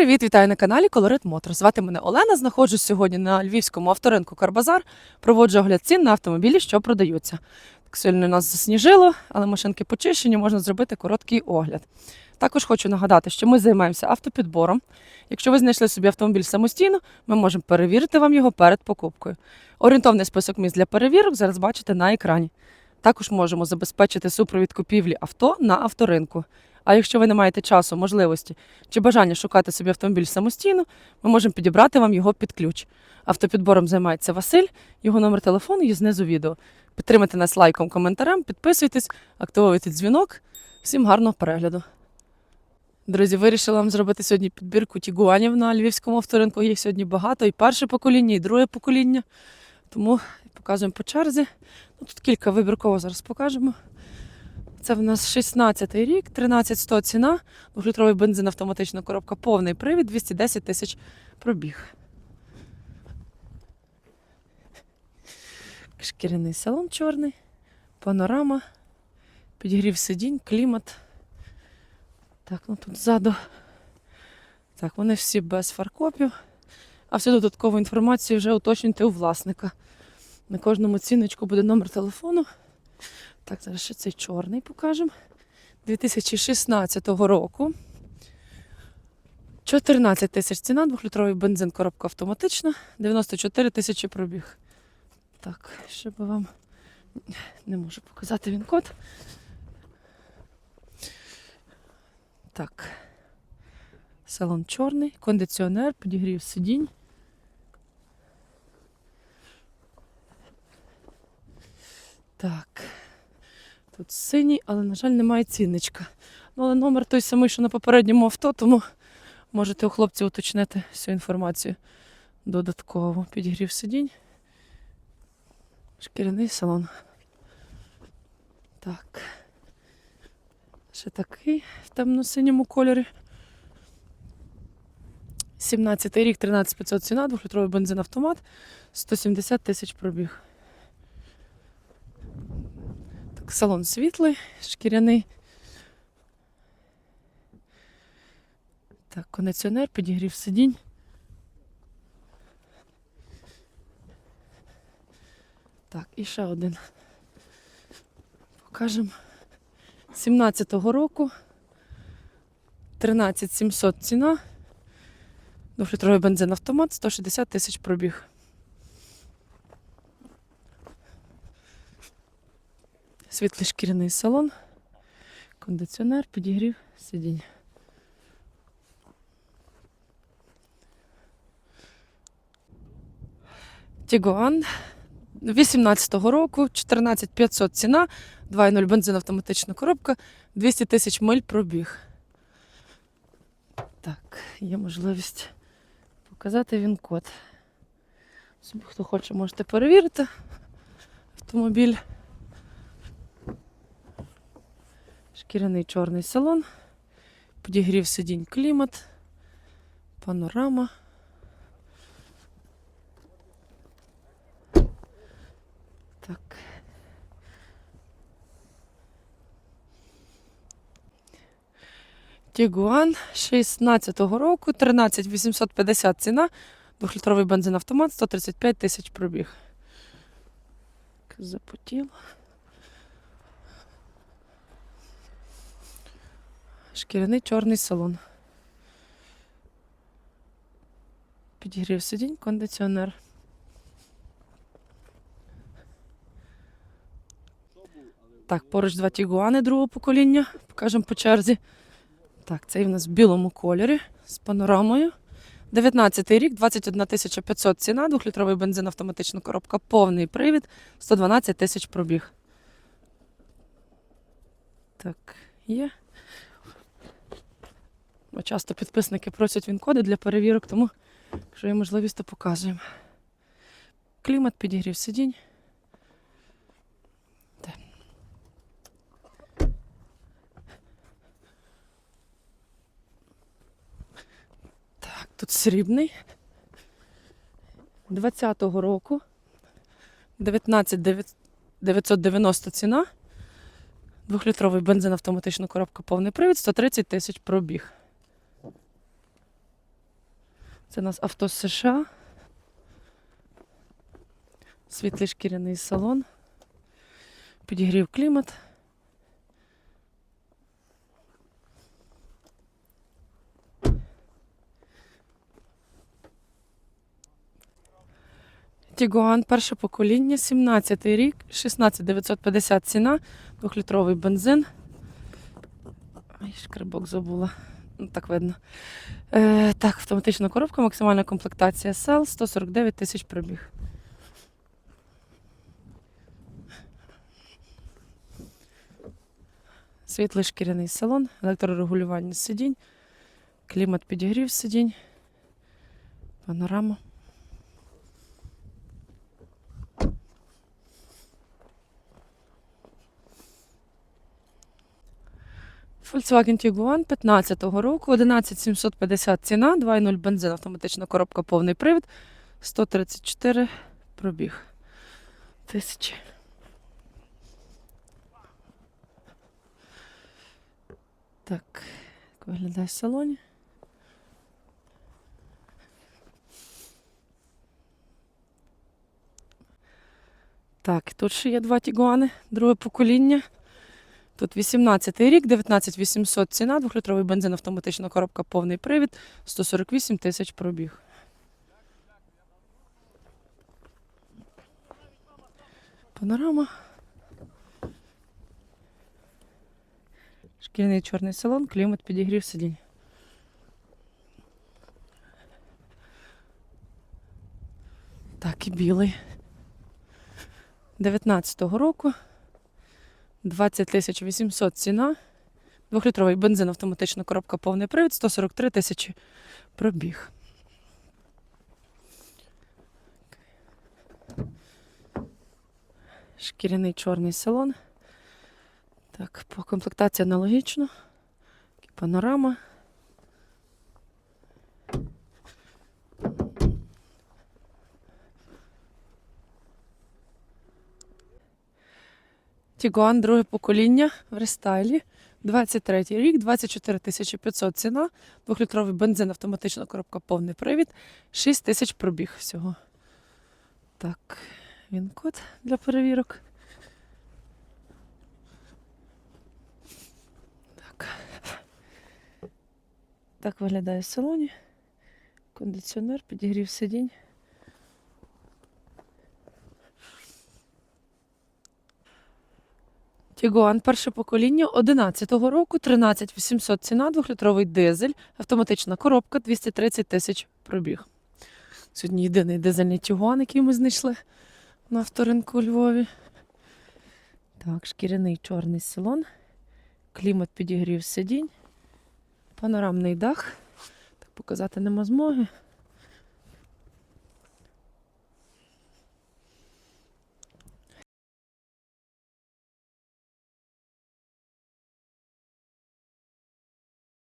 привіт! Вітаю на каналі Колорит Мотор. Звати мене Олена. Знаходжусь сьогодні на львівському авторинку Карбазар. Проводжу огляд цін на автомобілі, що продаються. Так сильно нас засніжило, але машинки почищені, можна зробити короткий огляд. Також хочу нагадати, що ми займаємося автопідбором. Якщо ви знайшли собі автомобіль самостійно, ми можемо перевірити вам його перед покупкою. Орієнтовний список місць для перевірок зараз бачите на екрані. Також можемо забезпечити супровід купівлі авто на авторинку. А якщо ви не маєте часу, можливості чи бажання шукати собі автомобіль самостійно, ми можемо підібрати вам його під ключ. Автопідбором займається Василь, його номер телефону є знизу відео. Підтримайте нас лайком, коментарем, підписуйтесь, активуйте дзвінок. Всім гарного перегляду. Друзі, вирішила вам зробити сьогодні підбірку тігуанів на львівському авторинку. Їх сьогодні багато, і перше покоління, і друге покоління. Тому показуємо по черзі. Ну, тут кілька вибірково зараз покажемо. Це в нас 16-й рік, 13100 ціна, 2-літровий бензин, автоматична коробка, повний привід, 210 тисяч пробіг. Шкіряний салон чорний, панорама, підігрів сидінь, клімат. Так, ну тут ззаду. Так, вони всі без фаркопів. А всю додаткову інформацію вже уточнюйте у власника. На кожному ціночку буде номер телефону. Так, зараз ще цей чорний покажемо. 2016 року. 14 тисяч ціна, 2-літровий бензин, коробка автоматична, 94 тисячі пробіг. Так, щоб вам не можу показати він код. Так. Салон чорний, кондиціонер, підігрів сидінь. Так. Тут синій, але, на жаль, немає цінничка. Ну, але номер той самий, що на попередньому авто, тому можете у хлопців уточнити всю інформацію додатково. Підігрів сидінь. Шкіряний салон. Так. Ще такий в темно-синьому кольорі. 17 рік, 13500 ціна, 2-літровий бензин автомат, 170 тисяч пробіг. Салон світлий, шкіряний. Так, кондиціонер, підігрів сидінь. Так, і ще один. Покажемо. 17-го року. 13700 ціна. Двохлітровий бензин автомат, 160 тисяч пробіг. Світлий шкіряний салон, кондиціонер, підігрів, сидінь. Тігуан 18-го року, 14500 ціна, 2.0 бензин автоматична коробка, 200 тисяч миль пробіг. Так, є можливість показати він код. Собі, хто хоче, можете перевірити автомобіль. Шкіряний чорний салон, підігрів сидінь клімат, панорама. Так. Тігуан 16-го року, 13850 ціна, 2-літровий бензин автомат, 135 тисяч пробіг. Запотіло. Шкіряний чорний салон. Підігрів сидінь, кондиціонер. Так, поруч два тігуани другого покоління. Покажемо по черзі. Так, цей в нас в білому кольорі з панорамою. 19 рік, 21 500 ціна, 2-літровий бензин, автоматична коробка, повний привід, 112 тисяч пробіг. Так, є. Бо часто підписники просять він-коди для перевірок, тому, якщо є можливість, то показуємо. Клімат підігрів сидінь. Де? Так, тут срібний. 20-го року. 19 990 ціна. Двохлітровий бензин, автоматична коробка, повний привід, 130 тисяч пробіг. Це у нас авто з США. Світлий шкіряний салон. Підігрів клімат. Тігуан, перше покоління, 17 й рік, 16 950 ціна, двохлітровий бензин. Ай, шкребок забула. Так видно. Е, так, автоматична коробка, максимальна комплектація сел, 149 тисяч пробіг. Світлий шкіряний салон, електрорегулювання сидінь, клімат підігрів сидінь, панорама. Volkswagen Tiguan 15-го року, 11750 ціна, 2.0 бензин, автоматична коробка, повний привід, 134 пробіг. Тисячі. Так, як виглядає в салоні. Так, тут ще є два Тігуани, друге покоління. Тут 18-й рік, 19 800 ціна, двохлітровий бензин, автоматична коробка, повний привід, 148 тисяч пробіг. Панорама. Шкільний чорний салон, клімат підігрів сидінь. Так, і білий. 19-го року. 20 800 ціна. Двохлітровий бензин, автоматична коробка, повний привід, 143 тисячі пробіг. Шкіряний чорний салон. Так, по комплектації аналогічно. Панорама. Тігуан, друге покоління в рестайлі. 23 рік, 24 тисячі 500 ціна, двохлітровий бензин, автоматична коробка, повний привід, 6 тисяч пробіг всього. Так, він код для перевірок. Так. Так виглядає в салоні. Кондиціонер, підігрів сидінь. Тігуан, перше покоління 11-го року, 13 800 ціна, двохлітровий дизель, автоматична коробка, 230 тисяч пробіг. Сьогодні єдиний дизельний Тігуан, який ми знайшли на авторинку у Львові. Так, шкіряний чорний салон, клімат підігрів сидінь, панорамний дах. Так показати нема змоги.